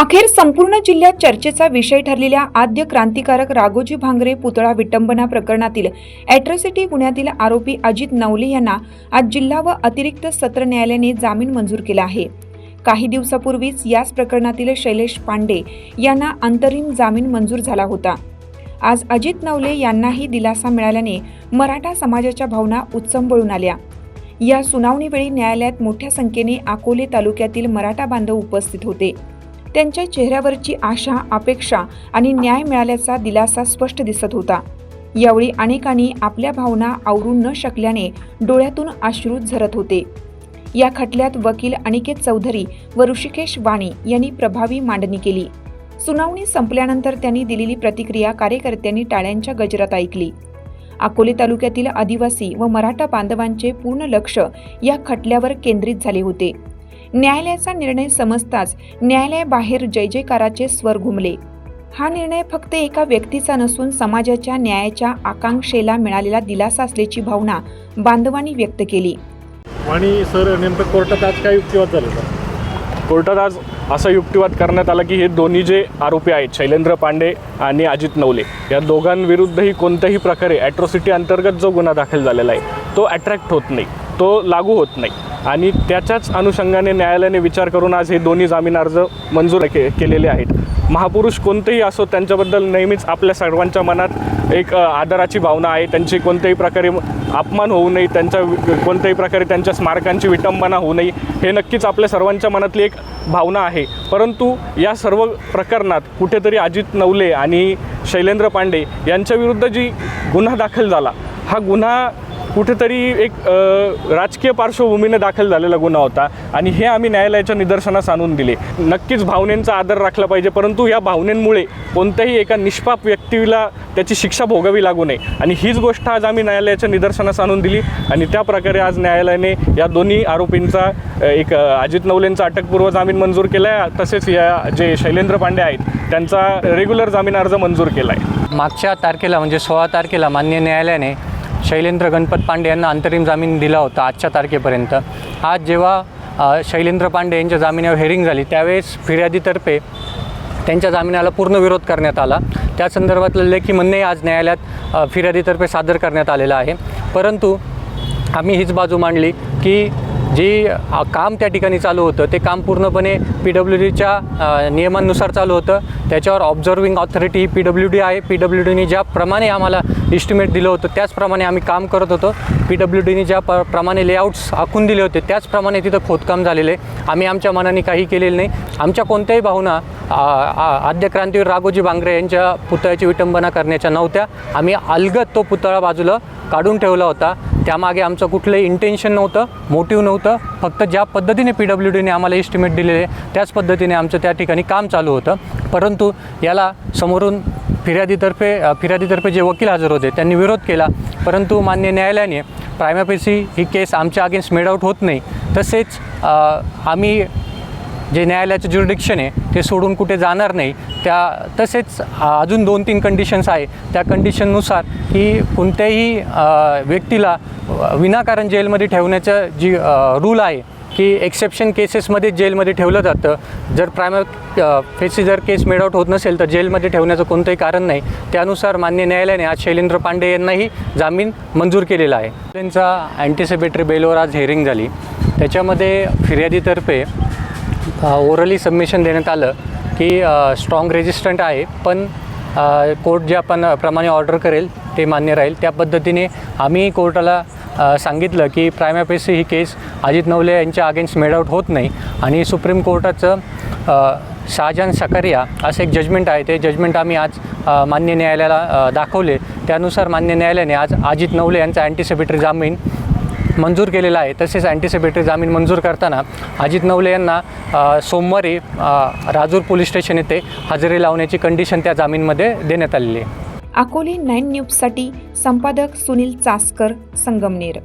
अखेर संपूर्ण जिल्ह्यात चर्चेचा विषय ठरलेल्या आद्य क्रांतिकारक राघोजी भांगरे पुतळा विटंबना प्रकरणातील अॅट्रॉसिटी गुन्ह्यातील आरोपी अजित नवले यांना आज जिल्हा व अतिरिक्त सत्र न्यायालयाने जामीन मंजूर केला आहे. काही दिवसापूर्वीच याच प्रकरणातील शैलेश पांडे यांना अंतरिम जामीन मंजूर झाला होता. आज अजित नवले यांनाही दिलासा मिळाल्याने मराठा समाजाच्या भावना उत्संबळून आल्या. या सुनावणीवेळी न्यायालयात मोठ्या संख्येने अकोले तालुक्यातील मराठा बांधव उपस्थित होते. त्यांच्या चेहऱ्यावरची आशा अपेक्षा आणि न्याय मिळाल्याचा दिलासा स्पष्ट दिसत होता. यावेळी अनेकांनी आपल्या भावना आवरून न शकल्याने डोळ्यातून अश्रू झरत होते. या खटल्यात वकील अनिकेत चौधरी व ऋषिकेश वाणी यांनी प्रभावी मांडणी केली. सुनावणी संपल्यानंतर त्यांनी दिलेली प्रतिक्रिया कार्यकर्त्यांनी टाळ्यांच्या गजरात ऐकली. अकोले तालुक्यातील आदिवासी व मराठा बांधवांचे पूर्ण लक्ष या खटल्यावर केंद्रित झाले होते. न्यायालयाचा निर्णय समजताच न्यायालयाबाहेर जय जयकाराचे स्वर घुमले. हा निर्णय फक्त एका व्यक्तीचा नसून समाजाच्या न्यायाच्या आकांक्षेला मिळालेला दिलासा असल्याची भावना बांधवांनी व्यक्त केली. आणि सर नेमकं कोर्टात आज काय युक्तिवाद झालं कोर्टात आज असा युक्तिवाद करण्यात आला की हे दोन्ही जे आरोपी आहेत शैलेंद्र पांडे आणि अजित नवले या दोघांविरुद्धही कोणत्याही प्रकारे ॲट्रॉसिटी अंतर्गत जो गुन्हा दाखल झालेला आहे तो अट्रॅक्ट होत नाही तो लागू होत नाही. आणि त्याच्याच अनुषंगाने न्यायालयाने विचार करून आज हे दोन्ही जामीन अर्ज मंजूर के केलेले आहेत. महापुरुष कोणतेही असो त्यांच्याबद्दल नेहमीच आपल्या सर्वांच्या मनात एक आदराची भावना आहे. त्यांची कोणत्याही प्रकारे अपमान होऊ नये त्यांच्या कोणत्याही प्रकारे त्यांच्या स्मारकांची विटंबना होऊ नये हे नक्कीच आपल्या सर्वांच्या मनातली एक भावना आहे. परंतु या सर्व प्रकरणात कुठेतरी अजित नवले आणि शैलेंद्र पांडे यांच्याविरुद्ध जी गुन्हा दाखल झाला हा गुन्हा कुठेतरी एक राजकीय पार्श्वभूमीने दाखल झालेला गुन्हा होता आणि हे आम्ही न्यायालयाच्या निदर्शनास आणून दिले. नक्कीच भावनेंचा आदर राखला पाहिजे परंतु या भावनेंमुळे कोणत्याही एका निष्पाप व्यक्तीला त्याची शिक्षा भोगावी लागू नये. आणि हीच गोष्ट आज आम्ही न्यायालयाच्या निदर्शनास आणून दिली आणि त्या प्रकारे आज न्यायालयाने या दोन्ही आरोपींचा एक अजित नवलेंचा अटकपूर्व जामीन मंजूर केला आहे तसेच या जे शैलेंद्र पांडे आहेत त्यांचा रेग्युलर जामीन अर्ज मंजूर केला आहे मागच्या तारखेला म्हणजे सोळा तारखेला मान्य न्यायालयाने शैलेंद्र गणपत पांडे यांना अंतरिम जामीन दिला होता आजच्या तारखेपर्यंत. आज जेव्हा शैलेंद्र पांडे यांच्या जामिनावर हेरिंग झाली त्यावेळेस फिर्यादीतर्फे त्यांच्या जामिनाला पूर्ण विरोध करण्यात आला. त्या संदर्भातलं लेखी म्हणणेही आज न्यायालयात फिर्यादीतर्फे सादर करण्यात आलेलं आहे. परंतु आम्ही हीच बाजू मांडली की जी काम त्या ठिकाणी चालू होतं ते काम पूर्णपणे पी डब्ल्यू डीच्या नियमांनुसार चालू होतं. त्याच्यावर ऑब्झर्विंग ऑथॉरिटी ही पी डब्ल्यू डी आहे. पी डब्ल्यू डीने ज्याप्रमाणे आम्हाला इस्टिमेट दिलं होतं त्याचप्रमाणे आम्ही काम करत होतो. पी डब्ल्यू डीने ज्या प प्रमाणे लेआउट्स आखून दिले होते त्याचप्रमाणे तिथं खोदकाम झालेले. आहे. आम्ही आमच्या मनाने काही केलेलं नाही. आमच्या कोणत्याही भावना आद्य क्रांतीवीर राघोजी बांगरे यांच्या पुतळ्याची विटंबना करण्याच्या नव्हत्या. आम्ही अलगत तो पुतळा बाजूला काढून ठेवला होता. त्यामागे आमचं कुठलंही इंटेन्शन नव्हतं मोटिव्ह नव्हतं. फक्त ज्या पद्धतीने पी डब्ल्यू डीने आम्हाला एस्टिमेट दिलेले त्याच पद्धतीने आमचं त्या ठिकाणी काम चालू होतं. परंतु याला समोरून फिर्यादीतर्फे फिर्यादीतर्फे जे वकील हजर होते त्यांनी विरोध केला. परंतु मान्य न्यायालयाने प्रायमापेसी ही केस आमच्या अगेन्स्ट मेड आऊट होत नाही. तसेच आम्ही जे न्यायालयाचं ज्युरिडिक्शन आहे ते सोडून कुठे जाणार नाही त्या तसेच अजून दोन तीन कंडिशन्स आहे. त्या कंडिशननुसार की कोणत्याही व्यक्तीला विनाकारण जेलमध्ये ठेवण्याचं जी रूल आहे की एक्सेप्शन केसेसमध्ये जेलमध्ये ठेवलं जातं. जर प्रायमर फेसी जर केस मेड होत नसेल तर जेलमध्ये ठेवण्याचं कोणतंही कारण नाही. त्यानुसार मान्य न्यायालयाने आज शैलेंद्र पांडे यांनाही जामीन मंजूर केलेला आहे. त्यांचा अँटिसिपेटरी बेलवर आज हेअरिंग झाली. त्याच्यामध्ये फिर्यादीतर्फे ओरली सबमिशन देण्यात आलं की स्ट्रॉंग रेजिस्टंट आहे पण कोर्ट जे आपण प्रमाणे ऑर्डर करेल ते मान्य राहील. त्या पद्धतीने आम्ही कोर्टाला सांगितलं की प्रायमॅपेसी ही केस अजित नवले यांच्या अगेन्स्ट मेड आउट होत नाही. आणि सुप्रीम कोर्टाचं शाहजान शहाजहान असं एक जजमेंट आहे. ते जजमेंट आम्ही आज मान्य न्यायालयाला दाखवले. त्यानुसार मान्य न्यायालयाने आज अजित नवले यांचा अँटिसिपेटरी जामीन मंजूर केलेला आहे. तसेच अँटिसिपेटरी जामीन मंजूर करताना अजित नवले यांना सोमवारी राजूर पोलीस स्टेशन येथे हजेरी लावण्याची कंडिशन त्या जामीनमध्ये देण्यात आलेली आहे. अकोले नाईन न्यूजसाठी संपादक सुनील चासकर संगमनेर.